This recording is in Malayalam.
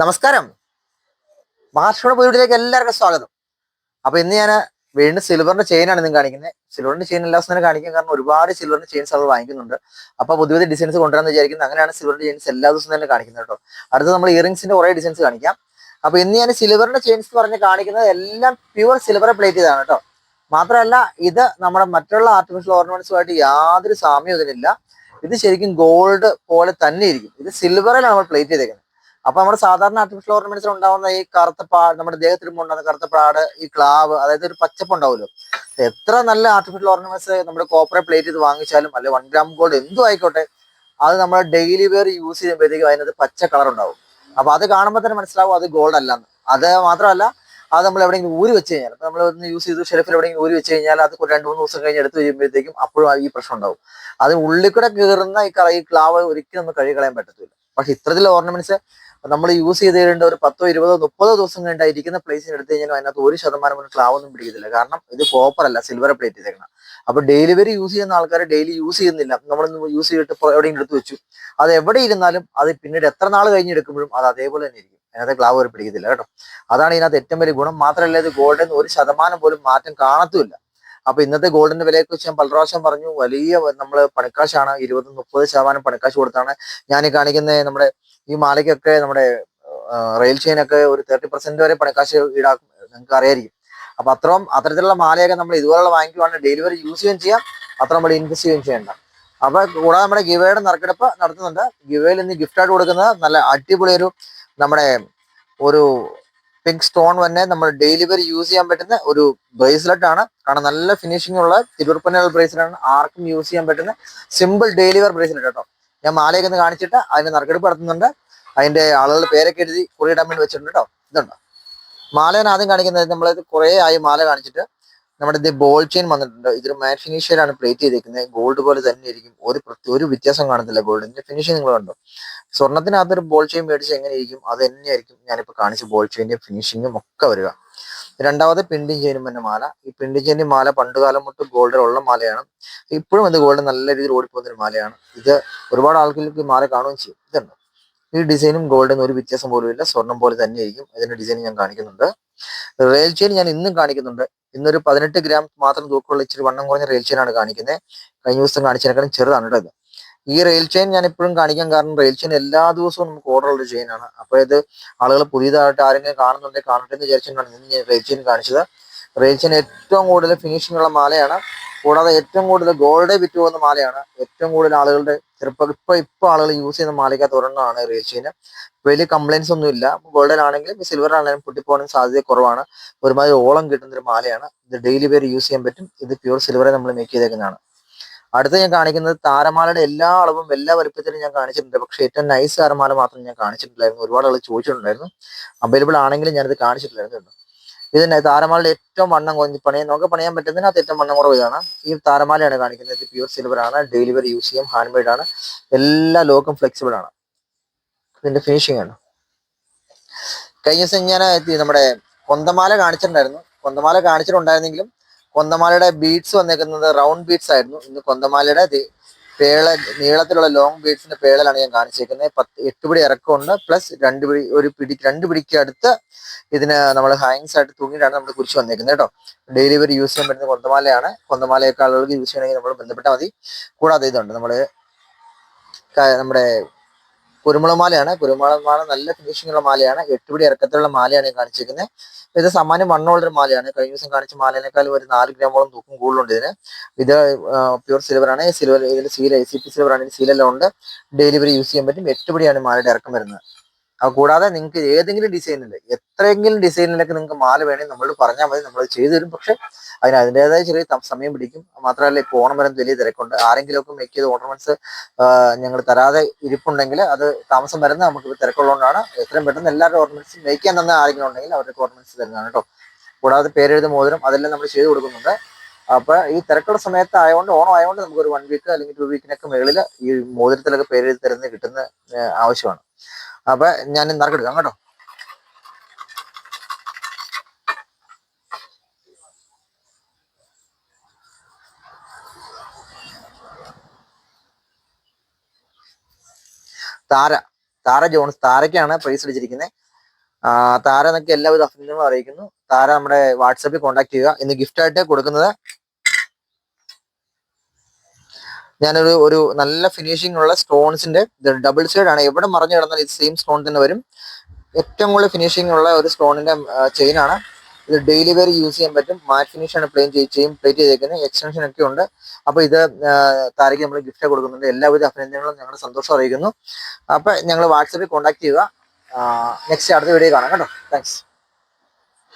നമസ്കാരം. മഹാരാഷ്ട്രയുടെ പുതിയതിലേക്ക് എല്ലാവർക്കും സ്വാഗതം. അപ്പൊ ഇന്ന് ഞാൻ വീണ്ടും സിൽവറിന്റെ ചെയിനാണ് നിങ്ങൾ കാണിക്കുന്നത്. സിൽവറിന്റെ ചെയിൻ എല്ലാ ദിവസവും തന്നെ കാണിക്കാൻ കാരണം ഒരുപാട് സിൽവറിന്റെ ചെയിൻസ് അവർ വാങ്ങിക്കുന്നുണ്ട്. അപ്പൊ പുതിയ പുതിയ ഡിസൈൻസ് കൊണ്ടുവരാന്ന് വിചാരിക്കുന്നത് അങ്ങനെയാണ് സിൽവറിന്റെ ചെയിൻസ് എല്ലാ ദിവസവും തന്നെ കാണിക്കുന്നത് കേട്ടോ. അടുത്ത് നമ്മൾ ഇയറിംഗ്സിന്റെ കുറെ ഡിസൈൻസ് കാണിക്കാം. അപ്പൊ ഇന്ന് ഞാൻ സിൽവറിന്റെ ചെയിൻസ് എന്ന് പറഞ്ഞ് കാണിക്കുന്നത് എല്ലാം പ്യുവർ സിൽവർ പ്ലേറ്റ് ചെയ്താണ് കേട്ടോ. മാത്രമല്ല ഇത് നമ്മുടെ മറ്റുള്ള ആർട്ടിഫിഷ്യൽ ഓർണമെന്റ്സുമായിട്ട് യാതൊരു സാമ്യവും ഇതിനില്ല. ഇത് ശരിക്കും ഗോൾഡ് പോലെ തന്നെ ഇരിക്കും. ഇത് സിൽവറിലാണ് നമ്മൾ പ്ലേറ്റ് ചെയ്തേക്കുന്നത്. അപ്പൊ നമ്മുടെ സാധാരണ ആർട്ടിഫിഷ്യൽ ഓർണമെന്റ്സിൽ ഉണ്ടാവുന്ന ഈ കറുത്ത നമ്മുടെ ദേഹത്തിന് ഉണ്ടാകുന്ന കറുത്ത പാട് ഈ ക്ലാവ് അതായത് ഒരു പച്ചപ്പ് ഉണ്ടാവുമല്ലോ. എത്ര നല്ല ആർട്ടിഫിഷ്യൽ ഓർണമെന്റ്സ് നമ്മുടെ കോപ്പറെ പ്ലേറ്റ് ചെയ്ത് വാങ്ങിച്ചാലും അല്ലെ വൺ ഗ്രാം ഗോൾഡ് എന്തും ആയിക്കോട്ടെ അത് നമ്മൾ ഡെയിലി വെയർ യൂസ് ചെയ്യുമ്പോഴത്തേക്കും അതിനകത്ത് പച്ച കളർ ഉണ്ടാവും. അപ്പൊ അത് കാണുമ്പോൾ തന്നെ മനസ്സിലാവും അത് ഗോൾഡ് അല്ലെന്ന്. അത് മാത്രമല്ല അത് നമ്മൾ എവിടെയെങ്കിലും ഊരി വെച്ച് കഴിഞ്ഞാൽ നമ്മൾ ഒന്ന് യൂസ് ചെയ്ത് ഷെൽഫിൽ എവിടെയെങ്കിലും ഊരി വെച്ച് കഴിഞ്ഞാൽ അത് രണ്ട് മൂന്ന് ദിവസം കഴിഞ്ഞ് എടുത്ത് കഴിയുമ്പോഴത്തേക്കും അപ്പോഴും ഈ പ്രശ്നം ഉണ്ടാവും. അത് ഉള്ളിക്കൂടെ കൂടെ കയറുന്ന ഈ കള- ഈ ക്ലാവ് ഒരിക്കലും നമുക്ക് കഴുകി കളയാൻ പറ്റത്തില്ല. പക്ഷെ ഇത്തരത്തിലുള്ള ഓർണമെന്റ്സ് നമ്മൾ യൂസ് ചെയ്ത് ഒരു പത്തോ ഇരുപതോ മുപ്പതോ ദിവസം കഴിഞ്ഞാൽ പ്ലേസിന് എടുത്തു കഴിഞ്ഞാൽ അതിനകത്ത് ഒരു ശതമാനം പോലും ക്ലാവ് ഒന്നും പിടിക്കത്തില്ല. കാരണം ഇത് കോപ്പർ അല്ല സിൽവർ പ്ലേറ്റ് ചെയ്തേക്കണം അപ്പൊ ഡെയിലി യൂസ് ചെയ്യുന്ന ആൾക്കാർ ഡെയിലി യൂസ് ചെയ്യുന്നില്ല. നമ്മളൊന്ന് യൂസ് ചെയ്തിട്ട് എവിടെയും എടുത്ത് വെച്ചു. അത് എവിടെ ഇരുന്നാലും അത് പിന്നീട് എത്ര നാൾ കഴിഞ്ഞ് എടുക്കുമ്പോഴും അത് അതേപോലെ തന്നെ ഇരിക്കും. അതിനകത്ത് ക്ലാവ് ഒരു പിടിക്കത്തില്ല കേട്ടോ. അതാണ് ഇതിനകത്ത് ഏറ്റവും വലിയ ഗുണം. മാത്രമല്ല ഇത് ഗോൾഡിൽ നിന്ന് ഒരു ശതമാനം പോലും മാറ്റം കാണത്തുമില്ല. അപ്പൊ ഇന്നത്തെ ഗോൾഡിന്റെ വിലയെ കുറിച്ച് ഞാൻ പല പ്രാവശ്യം പറഞ്ഞു. വലിയ നമ്മൾ പണിക്കാശാണ്. ഇരുപത് മുപ്പത് ശതമാനം പണിക്കാശ് കൊടുത്താണ്. ഞാൻ കാണിക്കുന്ന നമ്മുടെ ഈ മാലയ്ക്കൊക്കെ നമ്മുടെ റെയിൽ ചെയിനൊക്കെ ഒരു തേർട്ടി പെർസെന്റ് വരെ പണിക്കാശ് ഈടാക്കും. നിങ്ങൾക്ക് അറിയായിരിക്കും. അപ്പൊ അത്രയും അത്തരത്തിലുള്ള മാലയൊക്കെ നമ്മൾ ഇതുപോലുള്ള വാങ്ങിക്കുവാണെങ്കിൽ ഡെലിവറി യൂസ് ചെയ്യുകയും ചെയ്യാം. അത്ര നമ്മൾ ഇൻവെസ്റ്റ് ചെയ്യുകയും ചെയ്യേണ്ട. അപ്പൊ കൂടാതെ നമ്മുടെ ഗിവേയുടെ നറുക്കെടുപ്പ് നടത്തുന്നുണ്ട്. ഗിവേയിൽ ഇന്ന് ഗിഫ്റ്റ് ആയിട്ട് കൊടുക്കുന്നത് നല്ല അടിപൊളി ഒരു നമ്മുടെ ഒരു പിങ്ക് സ്റ്റോൺ തന്നെ നമ്മൾ ഡെയിലി യൂസ് ചെയ്യാൻ പറ്റുന്ന ഒരു ബ്രേസ്ലെറ്റ് ആണ്. കാരണം നല്ല ഫിനിഷിംഗ് ഉള്ള തിരുവർപ്പന ബ്രേസ്ലെറ്റ് ആണ് ആർക്കും യൂസ് ചെയ്യാൻ പറ്റുന്ന സിമ്പിൾ ഡെയിലി വെയർ ബ്രേസ്ലെറ്റ് കേട്ടോ. ഞാൻ മാലയൊക്കെ ഒന്ന് കാണിച്ചിട്ട് അതിന്റെ നറുക്കെടുപ്പ് നടത്തുന്നുണ്ട്. അതിന്റെ ആളുകളുടെ പേരൊക്കെ എഴുതി കുറിയിടാൻ വേണ്ടി വെച്ചിട്ടുണ്ട് കേട്ടോ. ഇതുണ്ടോ? മാലയാണ് ആദ്യം കാണിക്കുന്നത് നമ്മൾ കുറേ ആയി മാല കാണിച്ചിട്ട് നമ്മുടെ ഇത് ബോൾ ചെയിൻ വന്നിട്ടുണ്ട്. ഇതൊരു മാറ്റ് ഫിനിഷിലാണ് പ്ലേറ്റ് ചെയ്തിരിക്കുന്നത് ഗോൾഡ് പോലെ തന്നെ ഇരിക്കും. ഒരു ഒരു വ്യത്യാസം കാണത്തില്ല ഗോൾഡിന്റെ ഫിനിഷിംഗ് നിങ്ങൾ കണ്ടോ? സ്വർണത്തിനകത്തൊരു ബോൾ ചെയിൻ മേടിച്ച് എങ്ങനെ ഇരിക്കും? അത് തന്നെയായിരിക്കും ഞാനിപ്പോൾ കാണിച്ച ബോൾ ചെയിന്റെ ഫിനിഷിങ്ങും ഒക്കെ വരിക. രണ്ടാമത് പിണ്ടിൻ ചെയിനും പിന്നെ മാല. ഈ പിണ്ടിൻ ചെയിന്റെ മാല പണ്ടുകാലം തൊട്ട് ഗോൾഡിലുള്ള മാലയാണ്. ഇപ്പോഴും ഇത് ഗോൾഡ് നല്ല രീതിയിൽ ഓടിപ്പോകുന്ന ഒരു മാലയാണ്. ഇത് ഒരുപാട് ആൾക്കാർക്ക് മാല കാണുകയും ചെയ്യും. ഇതുണ്ട്? ഈ ഡിസൈനും ഗോൾഡിന് ഒരു വ്യത്യാസം പോലും ഇല്ല. സ്വർണം പോലെ തന്നെയായിരിക്കും. അതിന്റെ ഡിസൈൻ ഞാൻ കാണിക്കുന്നുണ്ട്. റെയിൽ ചെയിൻ ഞാൻ ഇന്നും കാണിക്കുന്നുണ്ട്. ഇന്നൊരു പതിനെട്ട് ഗ്രാം മാത്രം തൂക്കമുള്ള ഇച്ചിരി വണ്ണം കുറഞ്ഞ റെയിൽ ചെയിൻ ആണ് കാണിക്കുന്നത് കഴിഞ്ഞ ദിവസം കാണിച്ചതിനേക്കാളും ചെറുതാണ് ഇത്. ഈ റെയിൽ ചെയിൻ ഞാൻ ഇപ്പോഴും കാണിക്കാൻ കാരണം റെയിൽ ചെയിൻ എല്ലാ ദിവസവും നമുക്ക് ഓർഡർ ഉള്ള ചെയിനാണ് അപ്പോൾ ഇത് ആളുകൾ പുതിയതായിട്ട് ആരെങ്കിലും കാണുന്നുണ്ടെങ്കിൽ കാണട്ടെ എന്ന് വിചാരിച്ചാണ് ഇന്ന് ഞാൻ റെയിൽ ചെയിൻ കാണിച്ചത്. ചെയിൻ ഏറ്റവും കൂടുതൽ ഫിനിഷിംഗ് ഉള്ള മാലയാണ്. കൂടാതെ ഏറ്റവും കൂടുതൽ ഗോൾഡ് വിറ്റ് പോകുന്ന മാലയാണ്. ഏറ്റവും കൂടുതൽ ആളുകളുടെ ചെറുപ്പം ഇപ്പൊ ഇപ്പൊ ആളുകൾ യൂസ് ചെയ്യുന്ന മാലയ്ക്കകത്ത് ഒരെണ്ണമാണ് റേച്ചിന് വലിയ കംപ്ലൈൻസ് ഒന്നും ഇല്ല. ഗോൾഡൻ ആണെങ്കിലും സിൽവർ ആണെങ്കിലും പൊട്ടിപ്പോകാൻ സാധ്യത കുറവാണ്. ഒരുമാതിരി ഓളം കിട്ടുന്ന ഒരു മാലയാണ്. ഇത് ഡെയിലി പേര് യൂസ് ചെയ്യാൻ പറ്റും. ഇത് പ്യൂർ സിൽവറെ നമ്മൾ മേക്ക് ചെയ്തേക്കുന്നതാണ്. അടുത്ത ഞാൻ കാണിക്കുന്നത് താരമാലയുടെ എല്ലാ അളവും എല്ലാ വലുപ്പത്തിലും ഞാൻ കാണിച്ചിട്ടുണ്ട്. പക്ഷേ ഏറ്റവും നൈസ് താരമാല മാത്രം ഞാൻ കാണിച്ചിട്ടില്ലായിരുന്നു. ഒരുപാട് ആൾ ചോദിച്ചിട്ടുണ്ടായിരുന്നു. അവൈലബിൾ ആണെങ്കിലും ഞാനിത് കാണിച്ചിട്ടില്ലായിരുന്നു കേട്ടോ ഇത് താരമാലയുടെ ഏറ്റവും വണ്ണം കുറഞ്ഞ് പണിയാൻ നമുക്ക് പണിയാൻ പറ്റുന്നതിനകത്ത് ഏറ്റവും വണ്ണം കുറവ് ഇതാണ്. ഈ താരമാലയാണ് കാണിക്കുന്നത്. പ്യൂർ സിൽവർ ആണ്. ഡെലിവറി യൂസ് ചെയ്യാം. ഹാൻഡ് മെയ്ഡ് ആണ്. എല്ലാ ലോക്കും ഫ്ലെക്സിബിൾ ആണ്. ഇതിന്റെ ഫിനിഷിംഗ് ആണ്. കഴിഞ്ഞ ദിവസം ഞാൻ നമ്മുടെ കൊന്തമാല കാണിച്ചിട്ടുണ്ടായിരുന്നു. കൊന്തമാല കാണിച്ചിട്ടുണ്ടായിരുന്നെങ്കിലും കൊന്തമാലയുടെ ബീഡ്സ് വന്നേക്കുന്നത് റൗണ്ട് ബീഡ്സ് ആയിരുന്നു. ഇന്ന് കൊന്തമാലയുടെ പേള നീളത്തിലുള്ള ലോങ് ബീഡ്സിന്റെ പേളലാണ് ഞാൻ കാണിച്ചേക്കുന്നത് പത്ത് എട്ട് പിടി ഇറക്കമുണ്ട്. പ്ലസ് രണ്ട് പിടി ഒരു പിടി രണ്ട് പിടിക്ക് അടുത്ത് ഇതിന് നമ്മൾ ഹാങ്സ് ആയിട്ട് തൂങ്ങിയിട്ടാണ് നമ്മൾ കുറിച്ച് വന്നേക്കുന്നത് കേട്ടോ. ഒരു യൂസ് ചെയ്യാൻ പറ്റുന്ന കൊന്തമാലയാണ്. കൊന്തമാലയൊക്കെ ആളുകൾക്ക് യൂസ് ചെയ്യണമെങ്കിൽ നമ്മൾ ബന്ധപ്പെട്ടാൽ മതി. കൂടാതെ ഇതുണ്ട് നമ്മൾ നമ്മുടെ കുരുമുളമാലയാണ് കുരുമുളമാല നല്ല ഫിനിഷിംഗ് ഉള്ള മാലയാണ്. എട്ടുപിടി ഇറക്കത്തിലുള്ള മാലയാണ് കാണിച്ചിരിക്കുന്നത് ഇത് സമാനം വണ്ണമുള്ള ഒരു മാലയാണ്. കഴിഞ്ഞ ദിവസം കാണിച്ച മാലേനേക്കാൾ ഒരു നാല് ഗ്രാമോളം തൂക്കം കൂടുതലുണ്ട് ഇതിന്. ഇത് പ്യൂർ സിൽവർ ആണ്. സിൽവർ ഇതിൽ seal I C P silver ആണ്. സീലെല്ലാം ഉണ്ട്. ഡെലിവറി യൂസ് ചെയ്യാൻ പറ്റും. എട്ടുപിടിയാണ് മാലയുടെ ഇറക്കം വരുന്നത്. അത് കൂടാതെ നിങ്ങൾക്ക് ഏതെങ്കിലും ഡിസൈനിൽ എത്രയെങ്കിലും ഡിസൈനിലൊക്കെ നിങ്ങൾക്ക് മാല വേണമെങ്കിൽ നമ്മൾ പറഞ്ഞാൽ മതി നമ്മൾ ചെയ്തു തരും. പക്ഷെ അതിന് അതിന്റെതായ ചെറിയ സമയം പിടിക്കും. മാത്രമല്ല ഇപ്പോൾ ഓണം വരെ വലിയ തിരക്കുണ്ട്. ആരെങ്കിലുമൊക്കെ മേക്ക് ചെയ്ത ഓർണമെന്റ്സ് ഞങ്ങൾ തരാതെ ഇരിപ്പുണ്ടെങ്കിൽ അത് താമസം വരുന്ന നമുക്ക് തിരക്കുള്ളതുകൊണ്ടാണ് എത്രയും പെട്ടെന്ന് എല്ലാവരുടെ ഓർണമെന്റ്സ് മേക്ക് ചെയ്യാൻ തന്നെ ആരെങ്കിലും ഉണ്ടെങ്കിൽ അവരുടെ ഓർണമെന്റ്സ് തരുന്നതാണ് കേട്ടോ. കൂടാതെ പേരെഴുത് മോതിരം അതെല്ലാം നമ്മൾ ചെയ്തു കൊടുക്കുന്നുണ്ട്. അപ്പൊ ഈ തിരക്കുള്ള സമയത്ത് ആയതുകൊണ്ട് ഓണം ആയതുകൊണ്ട് നമുക്ക് ഒരു വൺ വീക്ക് അല്ലെങ്കിൽ ടു വീക്കിനൊക്കെ മുകളിൽ ഈ മോതിരത്തിലൊക്കെ പേരെഴുതി തരുന്നത് കിട്ടുന്ന ആവശ്യമാണ്. അപ്പൊ ഞാൻ നറുക്കെടുക്കാം കേട്ടോ. താര താര ജോൺസ് താരയ്ക്കാണ് പ്രൈസ് അടിച്ചിരിക്കുന്നത് താര എന്നൊക്കെ എല്ലാവിധ അഭിനന്ദനങ്ങളും അറിയിക്കുന്നു. താര നമ്മുടെ വാട്സാപ്പിൽ കോൺടാക്ട് ചെയ്യുക. ഇന്ന് ഗിഫ്റ്റായിട്ട് കൊടുക്കുന്നത് ഞാനൊരു ഒരു നല്ല ഫിനിഷിംഗ് ഉള്ള സ്റ്റോൺസിന്റെ ഡബിൾ സൈഡ് ആണ്. എവിടെ മറിഞ്ഞു കിടന്നാൽ ഇത് സെയിം സ്റ്റോൺ തന്നെ വരും. ഏറ്റവും കൂടുതൽ ഫിനിഷിംഗ് ഉള്ള ഒരു സ്റ്റോണിന്റെ ചെയിൻ ആണ്. ഇത് ഡെയിലി വെയർ യൂസ് ചെയ്യാൻ പറ്റും. മാറ്റ് ഫിനിഷ് ആണ് പ്ലെയിൻ ചെയ്യും പ്ലേറ്റ് ചെയ്തേക്കുന്നത് എക്സ്റ്റൻഷൻ ഒക്കെ ഉണ്ട്. അപ്പൊ ഇത് താരയ്ക്ക് നമ്മൾ ഗിഫ്റ്റ് കൊടുക്കുന്നുണ്ട്. എല്ലാവിധ അഭിനന്ദനങ്ങളും ഞങ്ങളുടെ സന്തോഷം അറിയിക്കുന്നു. അപ്പൊ ഞങ്ങൾ വാട്സാപ്പിൽ കോൺടാക്ട് ചെയ്യുക. നെക്സ്റ്റ് അടുത്ത വീഡിയോ കാണാം. കേട്ടോ. താങ്ക്സ്